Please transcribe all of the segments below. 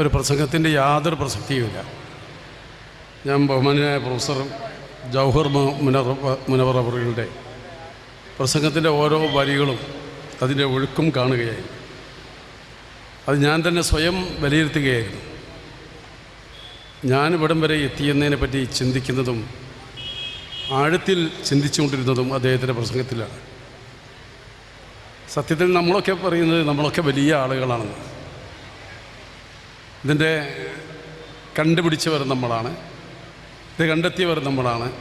ഒരു പ്രസംഗത്തിന്റെ യാതൊരു പ്രസക്തിയുമില്ല ഞാൻ ബഹുമാനായ പ്രൊഫസർ ജൗഹർ മുനവർ അവറുകളുടെ പ്രസംഗത്തിന്റെ ഓരോ വരികളും അതിന്റെ ഒഴുക്കും കാണുകയായിരുന്നു. അത് ഞാൻ തന്നെ സ്വയം വിലയിരുത്തുകയായിരുന്നു. ഞാനിവിടം വരെ എത്തിയെന്നതിനെ പറ്റി ചിന്തിക്കുന്നതും ആഴത്തിൽ ചിന്തിച്ചുകൊണ്ടിരുന്നതും അദ്ദേഹത്തിന്റെ പ്രസംഗത്തിലാണ്. സത്യത്തിൽ നമ്മളൊക്കെ പറയുന്നത് നമ്മളൊക്കെ വലിയ ആളുകളാണെന്ന്. ഇതിന്റെ കണ്ടുപിടിച്ചവർ നമ്മളാണ്. ഇത് കണ്ടെത്തിയവർ നമ്മളാണ്.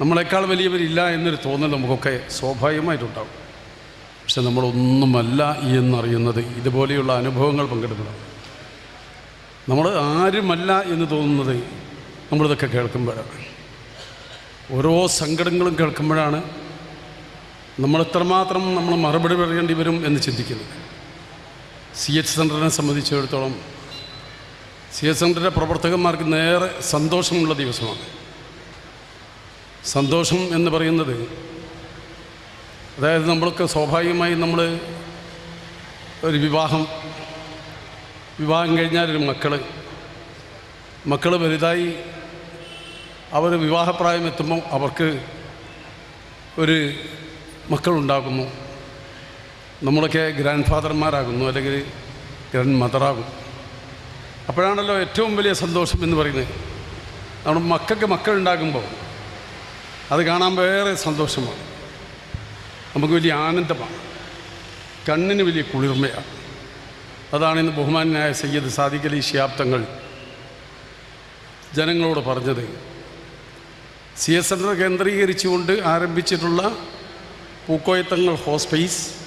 നമ്മളെക്കാൾ വലിയവരില്ല എന്നൊരു തോന്നൽ നമുക്കൊക്കെ സ്വാഭാവികമായിട്ടുണ്ടാകും പക്ഷെ നമ്മളൊന്നുമല്ല എന്നറിയുന്നത്. ഇതുപോലെയുള്ള അനുഭവങ്ങൾ പങ്കെടുക്കണം നമ്മൾ ആരുമല്ല എന്ന് തോന്നുന്നത് നമ്മളിതൊക്കെ കേൾക്കുമ്പോഴാണ്. ഓരോ സങ്കടങ്ങളും കേൾക്കുമ്പോഴാണ് നമ്മൾ എത്രമാത്രം നമ്മൾ മറുപടി പറയേണ്ടി വരും എന്ന് ചിന്തിക്കുന്നത്. സി എച്ച് സെന്ററിനെ സംബന്ധിച്ചിടത്തോളം സി എസ് സെന്ററിന്റെ പ്രവർത്തകന്മാർക്ക് നേരെ സന്തോഷമുള്ള ദിവസമാണ്. സന്തോഷം എന്ന് പറയുന്നത് അതായത് നമ്മൾക്ക് സ്വാഭാവികമായി നമ്മൾ ഒരു വിവാഹം വിവാഹം കഴിഞ്ഞാൽ ഒരു മക്കൾ മക്കൾ വലുതായി അവർ വിവാഹപ്രായം എത്തുമ്പോൾ അവർക്ക് ഒരു മക്കളുണ്ടാകുന്നു. നമ്മളൊക്കെ ഗ്രാൻഡ് ഫാദർമാരാകുന്നു അല്ലെങ്കിൽ ഗ്രാൻഡ് മദറാകും അപ്പോഴാണല്ലോ ഏറ്റവും വലിയ സന്തോഷം എന്ന് പറയുന്നത്. നമ്മുടെ മക്കൾക്ക് മക്കളുണ്ടാകുമ്പോൾ അത് കാണാൻ വേറെ സന്തോഷമാണ്. നമുക്ക് വലിയ ആനന്ദമാണ്. കണ്ണിന് വലിയ കുളിർമയാണ്. അതാണ് ഇന്ന് ബഹുമാനായ സയ്യദ് സാദിഖ് അലി ഷിയാബ് തങ്ങൾ ജനങ്ങളോട് പറഞ്ഞത്. സി എസ് എൻ കേന്ദ്രീകരിച്ചുകൊണ്ട് ആരംഭിച്ചിട്ടുള്ള പൂക്കോയത്തങ്ങൾ ഹോസ്പേസ്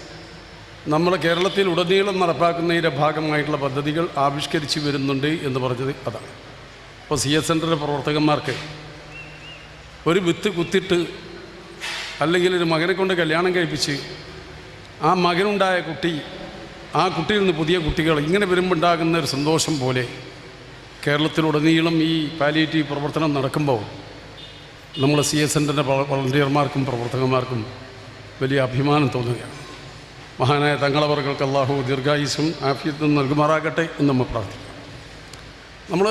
നമ്മുടെ കേരളത്തിൽ ഉടനീളം നടപ്പാക്കുന്നതിന്റെ ഭാഗമായിട്ടുള്ള പദ്ധതികൾ ആവിഷ്കരിച്ച് വരുന്നുണ്ട് എന്ന് പറഞ്ഞത് അതാണ്. അപ്പോൾ സി എസ് സെന്ററിന്റെ പ്രവർത്തകന്മാർക്ക് ഒരു വിത്ത് കുത്തിട്ട് അല്ലെങ്കിൽ ഒരു മകനെ കൊണ്ട് കല്യാണം കഴിപ്പിച്ച് ആ മകനുണ്ടായ കുട്ടി ആ കുട്ടിയിൽ നിന്ന് പുതിയ കുട്ടികൾ ഇങ്ങനെ വരുമ്പോൾ ഉണ്ടാകുന്ന ഒരു സന്തോഷം പോലെ കേരളത്തിലുടനീളം ഈ പാലിയേറ്റീവ് പ്രവർത്തനം നടക്കുമ്പോൾ നമ്മൾ സി എസ് എന്റെ വളണ്ടിയർമാർക്കും പ്രവർത്തകന്മാർക്കും വലിയ അഭിമാനം തോന്നുകയാണ്. മഹാനായ തങ്ങളവർക്ക് അള്ളാഹു ദീർഘായുസും ആഫിയത്തും നൽകുമാറാകട്ടെ എന്ന് നമ്മൾ പ്രാർത്ഥിക്കും നമ്മൾ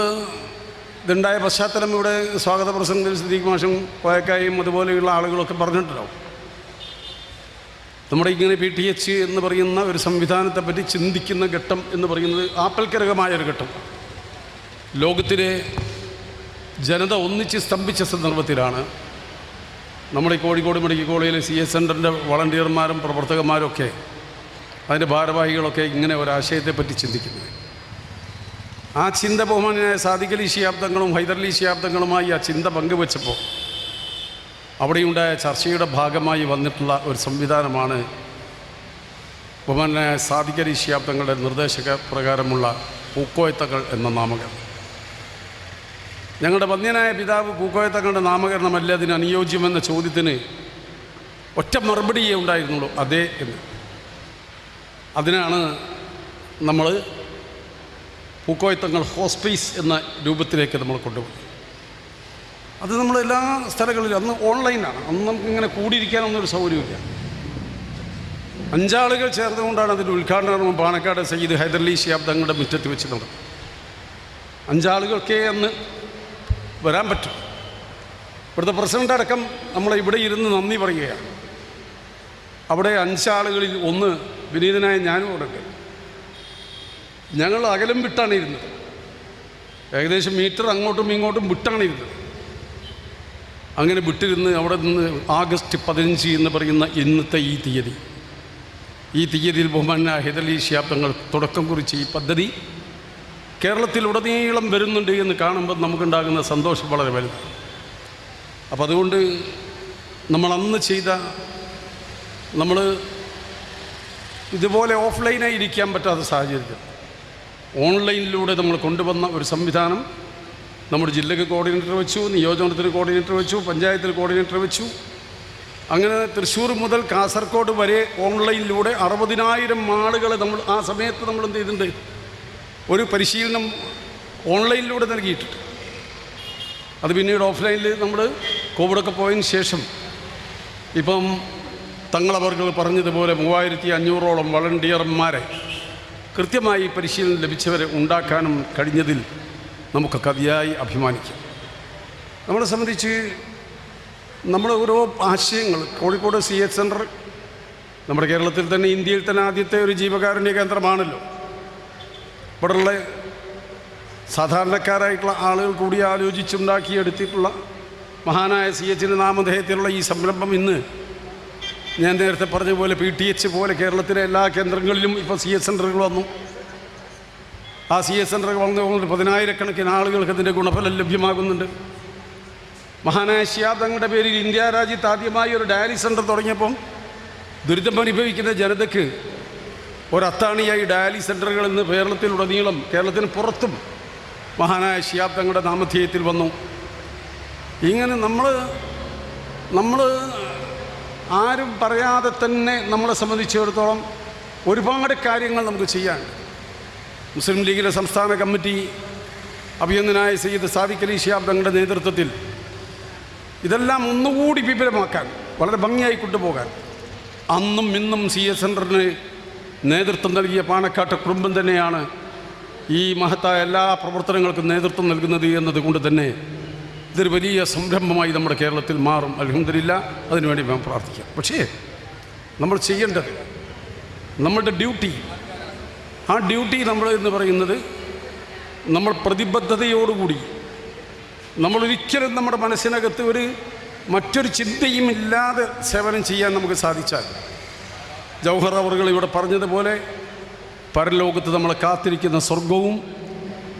ഇതുണ്ടായ പശ്ചാത്തലം ഇവിടെ സ്വാഗത പ്രസംഗത്തിൽ സിദ്ദീഖ് മാഷും കോയക്കായും അതുപോലെയുള്ള ആളുകളൊക്കെ പറഞ്ഞിട്ടുണ്ടാവും. നമ്മുടെ ഇങ്ങനെ പി ടി എച്ച് എന്ന് പറയുന്ന ഒരു സംവിധാനത്തെപ്പറ്റി ചിന്തിക്കുന്ന ഘട്ടം എന്ന് പറയുന്നത് ആപ്പൽക്കരകമായ ഒരു ഘട്ടം. ലോകത്തിലെ ജനത ഒന്നിച്ച് സ്തംഭിച്ച സന്ദർഭത്തിലാണ് നമ്മുടെ കോഴിക്കോട് മെഡിക്കൽ കോളേജിലെ സി എസ് സെന്ററിന്റെ വളണ്ടിയർമാരും പ്രവർത്തകന്മാരും ഒക്കെ അതിന്റെ ഭാരവാഹികളൊക്കെ ഇങ്ങനെ ഒരാശയത്തെപ്പറ്റി ചിന്തിക്കുന്നത് ആ ചിന്ത ബഹുമാനായ സാദിഖലി ശിയാബ്ദങ്ങളും ഹൈദർലി ശിയാബ്ദങ്ങളുമായി ആ ചിന്ത പങ്കുവച്ചപ്പോൾ അവിടെയുണ്ടായ ചർച്ചയുടെ ഭാഗമായി വന്നിട്ടുള്ള ഒരു സംവിധാനമാണ് ബഹുമാനായ സാദിഖലി ശിയാബ്ദങ്ങളുടെ നിർദ്ദേശക പ്രകാരമുള്ള പൂക്കോയത്തകൾ എന്ന നാമകരണം. ഞങ്ങളുടെ വന്യനായ പിതാവ് പൂക്കോയത്തങ്ങളുടെ നാമകരണമല്ല അതിന് അനുയോജ്യമെന്ന ചോദ്യത്തിന് ഒറ്റ മറുപടിയേ ഉണ്ടായിരുന്നുള്ളൂ. അതെ എന്ന്. അതിനാണ് നമ്മൾ പൂക്കോയത്തങ്ങൾ ഹോസ്പീസ് എന്ന രൂപത്തിലേക്ക് നമ്മൾ കൊണ്ടുപോയി. അത് നമ്മൾ എല്ലാ സ്ഥലങ്ങളിലും അന്ന് ഓൺലൈനാണ്. അന്ന് നമുക്ക് ഇങ്ങനെ കൂടിയിരിക്കാനൊന്നും ഒരു സൗകര്യമില്ല അഞ്ചാളുകൾ ചേർന്നുകൊണ്ടാണ് അതിന്റെ ഉദ്ഘാടനം പാണക്കാട് സയ്യിദ് ഹൈദർലി ശിയാബ് തങ്ങളുടെ മുറ്റത്ത് വെച്ച് നടന്നത്. അഞ്ചാളുകൾക്കേ അന്ന് വരാൻ പറ്റും. ഇവിടുത്തെ പ്രസിഡന്റ് അടക്കം നമ്മൾ ഇവിടെ ഇരുന്ന് നന്ദി പറയുകയാണ്. അവിടെ അഞ്ചാളുകളിൽ ഒന്ന് വിനീതനായ ഞാനും ഉണ്ട്. ഞങ്ങൾ അകലം വിട്ടാണ് ഇരുന്നത്. ഏകദേശം മീറ്റർ അങ്ങോട്ടും ഇങ്ങോട്ടും വിട്ടാണ് ഇരുന്നത്. അങ്ങനെ വിട്ടിരുന്ന് അവിടെ നിന്ന് ആഗസ്റ്റ് പതിനഞ്ച് എന്ന് പറയുന്ന ഇന്നത്തെ ഈ തീയതി. ഈ തീയതിയിൽ ബഹുമാന ഹിദലി ഷിയാബ് തങ്ങൾ തുടക്കം കുറിച്ച് ഈ പദ്ധതി കേരളത്തിലുടനീളം വരുന്നുണ്ട് എന്ന് കാണുമ്പോൾ നമുക്കുണ്ടാകുന്ന സന്തോഷം വളരെ വലുത്. അപ്പോൾ അതുകൊണ്ട് നമ്മൾ അന്ന് ചെയ്ത നമ്മൾ ഇതുപോലെ ഓഫ്ലൈനായി ഇരിക്കാൻ പറ്റാത്ത സാഹചര്യത്തിൽ ഓൺലൈനിലൂടെ നമ്മൾ കൊണ്ടുവന്ന ഒരു സംവിധാനം നമ്മുടെ ജില്ലയ്ക്ക് കോർഡിനേറ്റർ വെച്ചു നിയോജനത്തിന് കോർഡിനേറ്റർ വെച്ചു പഞ്ചായത്തിൽ കോർഡിനേറ്റർ വെച്ചു. അങ്ങനെ തൃശ്ശൂർ മുതൽ കാസർഗോഡ് വരെ ഓൺലൈനിലൂടെ അറുപതിനായിരം ആളുകളെ നമ്മൾ ആ സമയത്ത് നമ്മൾ എന്ത് ചെയ്തിട്ടുണ്ട്? ഒരു പരിശീലനം ഓൺലൈനിലൂടെ നൽകിയിട്ടുണ്ട്. അത് പിന്നീട് ഓഫ്ലൈനിൽ നമ്മൾ കോവിഡൊക്കെ പോയതിന് ശേഷം ഇപ്പം തങ്ങളവർകൾ പറഞ്ഞതുപോലെ മൂവായിരത്തി അഞ്ഞൂറോളം വളണ്ടിയർമാരെ കൃത്യമായി പരിശീലനം ലഭിച്ചവരെ ഉണ്ടാക്കാനും കഴിഞ്ഞതിൽ നമുക്കൊക്കെ അതിയായി അഭിമാനിക്കാം. നമ്മളെ സംബന്ധിച്ച് നമ്മൾ ഓരോ ആശയങ്ങൾ കോഴിക്കോട് സി എച്ച് സെന്റർ നമ്മുടെ കേരളത്തിൽ തന്നെ ഇന്ത്യയിൽ തന്നെ ആദ്യത്തെ ഒരു ജീവകാരുണ്യ കേന്ദ്രമാണല്ലോ. ഇവിടെയുള്ള സാധാരണക്കാരായിട്ടുള്ള ആളുകൾ കൂടി ആലോചിച്ചുണ്ടാക്കിയെടുത്തിട്ടുള്ള മഹാനായ സി എച്ചിന്റെ നാമധേയത്തിലുള്ള ഈ സംരംഭം ഇന്ന് ഞാൻ നേരത്തെ പറഞ്ഞ പോലെ പി ടി എച്ച് പോലെ കേരളത്തിലെ എല്ലാ കേന്ദ്രങ്ങളിലും ഇപ്പോൾ സി എസ് സെന്ററുകൾ വന്നു. ആ സി എസ് സെന്ററുകൾ വന്നുകൊണ്ട് പതിനായിരക്കണക്കിന് ആളുകൾക്ക് അതിന്റെ ഗുണഫലം ലഭ്യമാകുന്നുണ്ട്. മഹാനായ ഷിയാബ് തങ്ങളുടെ പേരിൽ ഇന്ത്യ രാജ്യത്ത് ആദ്യമായി ഒരു ഡയാലിസ് സെന്റർ തുടങ്ങിയപ്പം ദുരിതം അനുഭവിക്കുന്ന ജനതയ്ക്ക് ഒരത്താണിയായി ഡയാലിസ് സെന്ററുകൾ ഇന്ന് കേരളത്തിലുടനീളം കേരളത്തിന് പുറത്തും മഹാനായ ഷിയാബ് തങ്ങളുടെ നാമധേയത്തിൽ വന്നു. ഇങ്ങനെ നമ്മൾ നമ്മൾ ആരും പറയാതെ തന്നെ നമ്മളെ സംബന്ധിച്ചിടത്തോളം ഒരുപാട് കാര്യങ്ങൾ നമുക്ക് ചെയ്യാൻ മുസ്ലിം ലീഗിലെ സംസ്ഥാന കമ്മിറ്റി അഭിയന്തനായ സയ്യിദ് സാദിഖ് അലി ഷിയാബ് തങ്ങളുടെ നേതൃത്വത്തിൽ ഇതെല്ലാം ഒന്നുകൂടി വിപുലമാക്കാൻ വളരെ ഭംഗിയായി കൊണ്ടുപോകാൻ അന്നും ഇന്നും സി എസ് സെന്ററിന് നേതൃത്വം നൽകിയ പാണക്കാട്ട് കുടുംബം തന്നെയാണ് ഈ മഹത്തായ എല്ലാ പ്രവർത്തനങ്ങൾക്കും നേതൃത്വം നൽകുന്നത് എന്നതുകൊണ്ട് തന്നെ ഇതൊരു വലിയ സംരംഭമായി നമ്മുടെ കേരളത്തിൽ മാറും. അലഹമില്ല അതിനുവേണ്ടി ഞാൻ പ്രാർത്ഥിക്കാം. പക്ഷേ നമ്മൾ ചെയ്യേണ്ടത് നമ്മളുടെ ഡ്യൂട്ടി ആ ഡ്യൂട്ടി നമ്മൾ എന്ന് പറയുന്നത് നമ്മൾ പ്രതിബദ്ധതയോടുകൂടി നമ്മളൊരിക്കലും നമ്മുടെ മനസ്സിനകത്ത് ഒരു മറ്റൊരു ചിന്തയും ഇല്ലാതെ സേവനം ചെയ്യാൻ നമുക്ക് സാധിച്ചാൽ ജൗഹർ അവറുകൾ ഇവിടെ പറഞ്ഞതുപോലെ പരലോകത്ത് നമ്മൾ കാത്തിരിക്കുന്ന സ്വർഗവും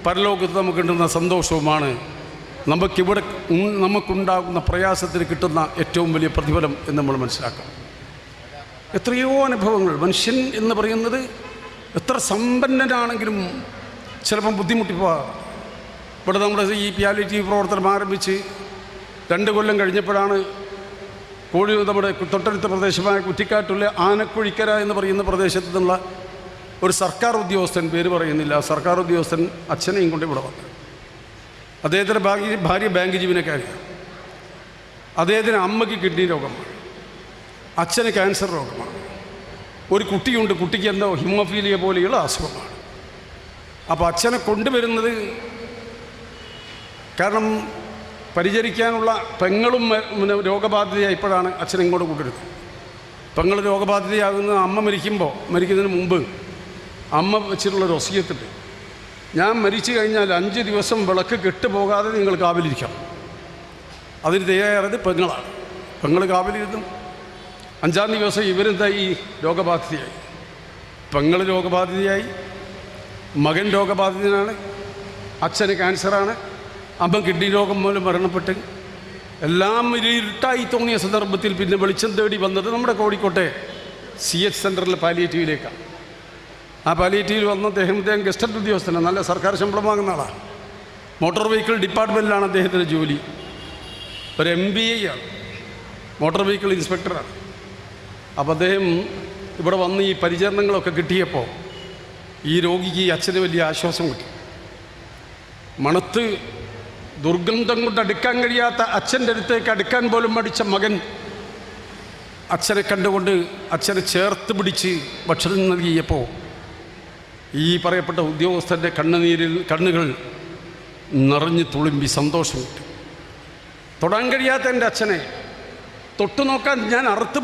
പരലോകത്ത് നമുക്ക് കിട്ടുന്ന സന്തോഷവുമാണ്. നമുക്കിവിടെ നമുക്കുണ്ടാകുന്ന പ്രയാസത്തിന് കിട്ടുന്ന ഏറ്റവും വലിയ പ്രതിഫലം എന്ന് നമ്മൾ മനസ്സിലാക്കണം എത്രയോ അനുഭവങ്ങൾ മനുഷ്യൻ എന്ന് പറയുന്നത് എത്ര സമ്പന്നനാണെങ്കിലും ചിലപ്പം ബുദ്ധിമുട്ടിപ്പോ. ഇവിടെ നമ്മുടെ ഈ പ്യാലിറ്റീവ് പ്രവർത്തനം ആരംഭിച്ച് രണ്ട് കൊല്ലം കഴിഞ്ഞപ്പോഴാണ് കോഴി നമ്മുടെ തൊട്ടടുത്ത പ്രദേശമായ കുറ്റിക്കാട്ടുള്ള ആനക്കുഴിക്കര എന്ന് പറയുന്ന പ്രദേശത്തു നിന്നുള്ള ഒരു സർക്കാർ ഉദ്യോഗസ്ഥൻ പേര് പറയുന്നില്ല. സർക്കാർ ഉദ്യോഗസ്ഥൻ അച്ഛനെയും കൊണ്ട് ഇവിടെ വന്നു. അദ്ദേഹത്തിന്റെ ഭാഗ്യ ഭാര്യ ബാങ്ക് ജീവനക്കാരിയാണ്. അദ്ദേഹത്തിന് അമ്മയ്ക്ക് കിഡ്നി രോഗമാണ്. അച്ഛന് ക്യാൻസർ രോഗമാണ്. ഒരു കുട്ടിയുണ്ട് കുട്ടിക്ക് എന്തോ ഹിമോഫീലിയ പോലെയുള്ള അസുഖമാണ്. അപ്പോൾ അച്ഛനെ കൊണ്ടുവരുന്നത് കാരണം പരിചരിക്കാനുള്ള പെങ്ങളും പിന്നെ രോഗബാധിതയായി ഇപ്പോഴാണ് അച്ഛൻ ഇങ്ങോട്ട് കൊണ്ടുവരുന്നത്. പെങ്ങൾ രോഗബാധിതയാകുന്ന അമ്മ മരിക്കുമ്പോൾ മരിക്കുന്നതിന് മുമ്പ് അമ്മ വെച്ചിട്ടുള്ള ഒരു ഒസിയത്തുണ്ട്. ഞാൻ മരിച്ചു കഴിഞ്ഞാൽ അഞ്ച് ദിവസം വിളക്ക് കെട്ടുപോകാതെ നിങ്ങൾ കാവലിരിക്കണം അതിന് തയ്യാറത് പെങ്ങളാണ്. പെങ്ങൾ കാവിലിരുന്നു. അഞ്ചാം ദിവസം ഇവരെന്താ ഈ രോഗബാധിതയായി? പെങ്ങൾ രോഗബാധിതയായി മകൻ രോഗബാധിതനാണ് അച്ഛന് ക്യാൻസറാണ് അമ്മ കിഡ്നി രോഗം മൂലം മരണപ്പെട്ട് എല്ലാം ഇരുട്ടായി തോന്നിയ സന്ദർഭത്തിൽ പിന്നെ വെളിച്ചം തേടി വന്നത് നമ്മുടെ കോഴിക്കോട്ടെ സി എച്ച് സെന്ററിലെ പാലിയേറ്റീവിലേക്കാണ്. ആ പാലിയേറ്റീവിൽ വന്ന അദ്ദേഹം അദ്ദേഹം ഗസ്റ്റഡ് ഉദ്യോഗസ്ഥനാണ്. നല്ല സർക്കാർ ശമ്പളം വാങ്ങുന്ന ആളാണ്. മോട്ടോർ വെഹിക്കിൾ ഡിപ്പാർട്ട്മെന്റിലാണ് അദ്ദേഹത്തിന്റെ ജോലി. ഒരു എം ബി ഐ ആണ്. മോട്ടോർ വെഹിക്കിൾ ഇൻസ്പെക്ടറാണ് അപ്പോൾ അദ്ദേഹം ഇവിടെ വന്ന് ഈ പരിചരണങ്ങളൊക്കെ കിട്ടിയപ്പോൾ ഈ രോഗിക്ക് ഈ അച്ഛന് വലിയ ആശ്വാസം കിട്ടി. മണത്ത് ദുർഗന്ധം കൊണ്ട് അടുക്കാൻ കഴിയാത്ത അച്ഛന്റെ അടുത്തേക്ക് അടുക്കാൻ പോലും മടിച്ച മകൻ അച്ഛനെ കണ്ടുകൊണ്ട് അച്ഛനെ ചേർത്ത് പിടിച്ച് ഭക്ഷണം നൽകിയപ്പോൾ ഈ പറയപ്പെട്ട ഉദ്യോഗസ്ഥന്റെ കണ്ണുനീരിൽ കണ്ണുകൾ നിറഞ്ഞു തുളുമ്പി സന്തോഷം കിട്ടി. തൊടാൻ കഴിയാത്ത എന്റെ അച്ഛനെ തൊട്ടു നോക്കാൻ ഞാൻ അറുത്ത്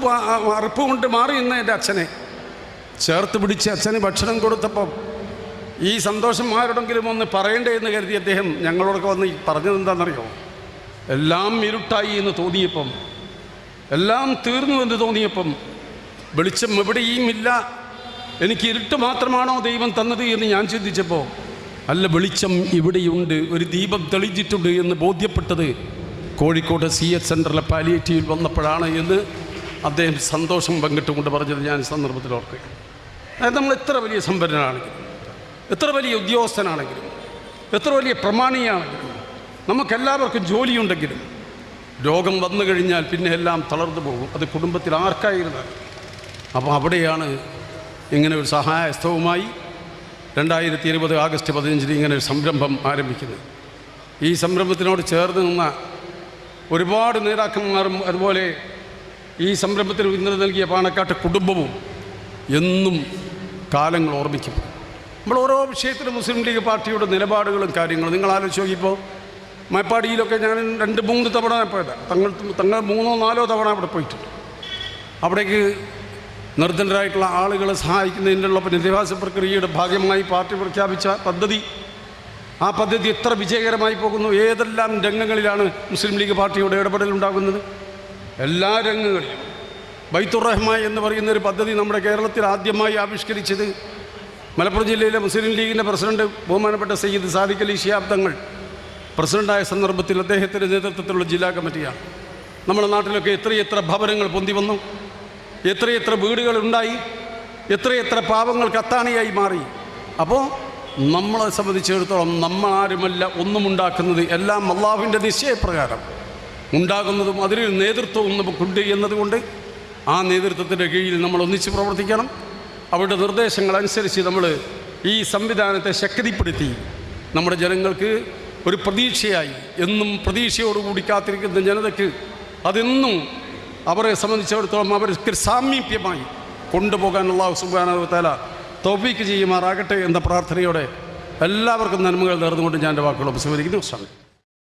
അറുപ്പ് കൊണ്ട് മാറി നിന്ന എന്റെ അച്ഛനെ ചേർത്ത് പിടിച്ച് അച്ഛന് ഭക്ഷണം കൊടുത്തപ്പം ഈ സന്തോഷം ആരോടെങ്കിലും ഒന്ന് പറയണ്ടേ എന്ന് കരുതി അദ്ദേഹം ഞങ്ങളോടൊക്കെ വന്ന് പറഞ്ഞത് എന്താണെന്നറിയോ? എല്ലാം ഇരുട്ടായി എന്ന് തോന്നിയപ്പം എല്ലാം തീർന്നു എന്ന് തോന്നിയപ്പം വെളിച്ചം എവിടെയും ഇല്ല. എനിക്ക് ഇരുട്ട് മാത്രമാണോ ദൈവം തന്നത് എന്ന് ഞാൻ ചിന്തിച്ചപ്പോൾ അല്ല വെളിച്ചം ഇവിടെയുണ്ട് ഒരു ദീപം തെളിഞ്ഞിട്ടുണ്ട് എന്ന് ബോധ്യപ്പെട്ടത് കോഴിക്കോട് സി എച്ച് സെന്ററിലെ പാലിയേറ്റീവിൽ വന്നപ്പോഴാണ് എന്ന് അദ്ദേഹം സന്തോഷം പങ്കിട്ടുകൊണ്ട് പറഞ്ഞത് ഞാൻ സന്ദർഭത്തിൽ ഓർക്കുക അതായത് നമ്മൾ എത്ര വലിയ സമ്പന്നനാണെങ്കിലും എത്ര വലിയ ഉദ്യോഗസ്ഥനാണെങ്കിലും എത്ര വലിയ പ്രമാണിയാണെങ്കിലും നമുക്കെല്ലാവർക്കും ജോലിയുണ്ടെങ്കിലും രോഗം വന്നു കഴിഞ്ഞാൽ പിന്നെ എല്ലാം തളർന്നു പോകും. അത് കുടുംബത്തിൽ ആർക്കായിരുന്നാലും. അപ്പോൾ അവിടെയാണ് ഇങ്ങനെ ഒരു സഹായസ്ഥവുമായി രണ്ടായിരത്തി ഇരുപത് ആഗസ്റ്റ് പതിനഞ്ചിന് ഇങ്ങനെ ഒരു സംരംഭം ആരംഭിക്കുന്നത്. ഈ സംരംഭത്തിനോട് ചേർന്ന് നിന്ന ഒരുപാട് നേതാക്കന്മാരും അതുപോലെ ഈ സംരംഭത്തിന് പിന്തുണ നൽകിയ പാണക്കാട്ട് കുടുംബവും എന്നും കാലങ്ങൾ ഓർമ്മിക്കും. നമ്മൾ ഓരോ വിഷയത്തിലും മുസ്ലിം ലീഗ് പാർട്ടിയുടെ നിലപാടുകളും കാര്യങ്ങളും. നിങ്ങൾ ആലോചിച്ച് നോക്കിയപ്പോൾ മേപ്പാടിയിലൊക്കെ ഞാൻ രണ്ട് മൂന്ന് തവണ പോയത്. തങ്ങൾ തങ്ങൾ മൂന്നോ നാലോ തവണ അവിടെ പോയിട്ടുണ്ട്. അവിടേക്ക് നിർദ്ധനരായിട്ടുള്ള ആളുകളെ സഹായിക്കുന്നതിനുള്ള പുനരധിവാസ പ്രക്രിയയുടെ ഭാഗമായി പാർട്ടി പ്രഖ്യാപിച്ച പദ്ധതി. ആ പദ്ധതി എത്ര വിജയകരമായി പോകുന്നു? ഏതെല്ലാം രംഗങ്ങളിലാണ് മുസ്ലിം ലീഗ് പാർട്ടിയുടെ ഇടപെടൽ ഉണ്ടാകുന്നത്? എല്ലാ രംഗങ്ങളിലും. ബൈത്തുറഹ്മ എന്ന് പറയുന്ന ഒരു പദ്ധതി നമ്മുടെ കേരളത്തിൽ ആദ്യമായി ആവിഷ്കരിച്ചത് മലപ്പുറം ജില്ലയിലെ മുസ്ലിം ലീഗിന്റെ പ്രസിഡന്റ് ബഹുമാനപ്പെട്ട സയ്യിദ് സാദിഖ് അലി ഷിയാബ് തങ്ങൾ പ്രസിഡന്റായ സന്ദർഭത്തിൽ അദ്ദേഹത്തിന്റെ നേതൃത്വത്തിലുള്ള ജില്ലാ കമ്മിറ്റിയാണ്. നമ്മുടെ നാട്ടിലൊക്കെ എത്രയെത്ര ഭവനങ്ങൾ പൊന്തി വന്നു എത്രയെത്ര വീടുകൾ ഉണ്ടായി എത്രയെത്ര പാവങ്ങൾ കത്താണിയായി മാറി. അപ്പോൾ നമ്മളെ സംബന്ധിച്ചിടത്തോളം നമ്മളാരുമല്ല ഒന്നും ഉണ്ടാക്കുന്നത് എല്ലാം അള്ളാഹുവിന്റെ നിശ്ചയപ്രകാരം. ഉണ്ടാകുന്നതും അതിനൊരു നേതൃത്വവും നമുക്കുണ്ട് എന്നതുകൊണ്ട് ആ നേതൃത്വത്തിന്റെ കീഴിൽ നമ്മൾ ഒന്നിച്ച് പ്രവർത്തിക്കണം. അവരുടെ നിർദ്ദേശങ്ങൾ അനുസരിച്ച് നമ്മൾ ഈ സംവിധാനത്തെ ശക്തിപ്പെടുത്തി നമ്മുടെ ജനങ്ങൾക്ക് ഒരു പ്രതീക്ഷയായി എന്നും പ്രതീക്ഷയോടുകൂടി കാത്തിരിക്കുന്ന ജനതയ്ക്ക് അതെന്നും അവരെ സംബന്ധിച്ചിടത്തോളം അവർക്ക് സാമീപ്യമായി കൊണ്ടുപോകാനുള്ള സുബാനവത്താല തോപ്പിക്ക് ചെയ്യുമാറാകട്ടെ എന്ന പ്രാർത്ഥനയോടെ എല്ലാവർക്കും നന്മകൾ നേർന്നുകൊണ്ട് ഞാൻ എന്റെ വാക്കുകൾ ഉപസംഹരിക്കുന്നു സ്വാമി